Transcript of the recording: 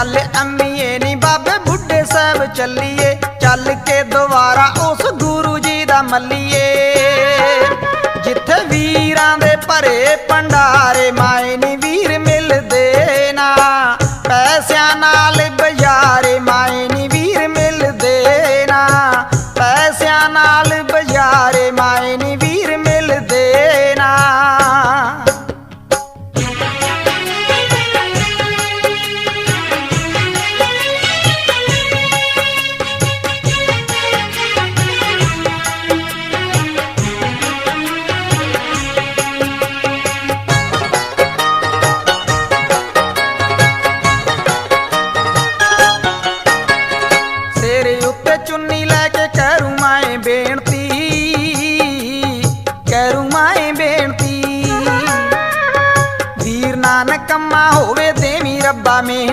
ਚੱਲ ਅੰਮੀਏ ਨੀ ਬਾਬੇ, ਬੁੱਢੇ ਸਾਹਿਬ ਚੱਲੀਏ। ਚੱਲ ਕੇ ਦੁਬਾਰਾ ਉਸ ਗੁਰੂ ਜੀ ਦਾ ਮੱਲੀਏ। ਜਿੱਥੇ ਵੀਰਾਂ ਦੇ ਭਰੇ ਪੰਡਾਰੇ ਮਾਏ ਨੀ ਵੀਰ ਮਿਲਦੇ ਨਾ। ਪੈਸਿਆਂ ਨਾਲ ਬਜ਼ਾਰੇ, ਮਾਏ ਨੀ ਵੀਰ ਮਿਲਦੇ ਨਾ। ਪੈਸਿਆਂ ਨਾਲ ਬਜ਼ਾਰੇ, ਮਾਏ ਨੀ ਤੇ ਚੁੰਨੀ ਲੈ ਕੇ ਕਰੂ ਮਾਏ ਬੇਨਤੀ ਕਰੂ ਮਾਏ ਬੇਨਤੀ। ਵੀਰ ਨਾਨਕ ਕੰਮਾ ਹੋਵੇ ਦੇਵੀ ਰੱਬਾ ਮੇ